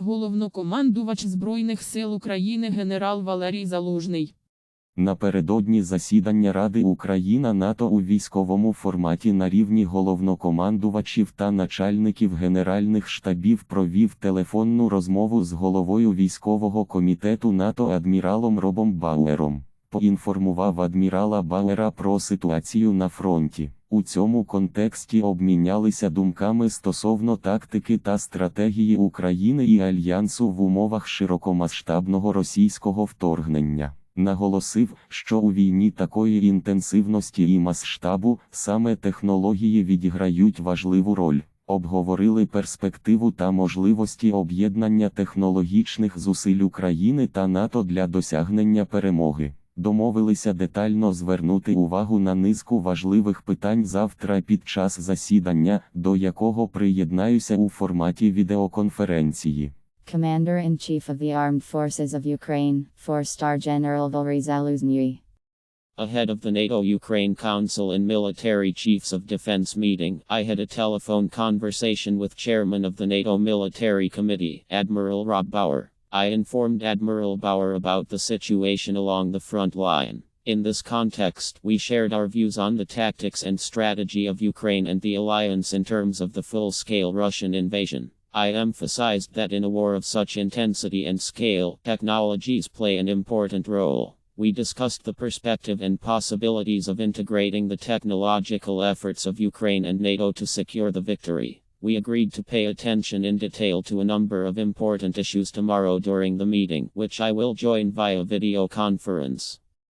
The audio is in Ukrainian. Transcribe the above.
Головнокомандувач Збройних сил України генерал Валерій Залужний. Напередодні засідання Ради Україна НАТО у військовому форматі на рівні головнокомандувачів та начальників генеральних штабів провів телефонну розмову з головою військового комітету НАТО адміралом Робом Бауером. Поінформував адмірала Бауера про ситуацію на фронті. У цьому контексті обмінялися думками стосовно тактики та стратегії України і альянсу в умовах широкомасштабного російського вторгнення. Наголосив, що у війні такої інтенсивності і масштабу саме технології відіграють важливу роль. Обговорили перспективу та можливості об'єднання технологічних зусиль України та НАТО для досягнення перемоги. Домовилися детально звернути увагу на низку важливих питань завтра під час засідання, до якого приєднаюся у форматі відеоконференції. Commander-in-Chief of the Armed Forces of Ukraine, 4-star General Valery Zaluzny. Ahead of the NATO Ukraine Council and Military Chiefs of Defense meeting, I had a telephone conversation with Chairman of the NATO Military Committee, Admiral Rob Bauer. I informed Admiral Bauer about the situation along the front line. In this context, we shared our views on the tactics and strategy of Ukraine and the alliance in terms of the full scale Russian invasion. I emphasized that in a war of such intensity and scale, technologies play an important role. We discussed the perspective and possibilities of integrating the technological efforts of Ukraine and NATO to secure the victory. We agreed to pay attention in detail to a number of important issues tomorrow during the meeting, which I will join via video conference.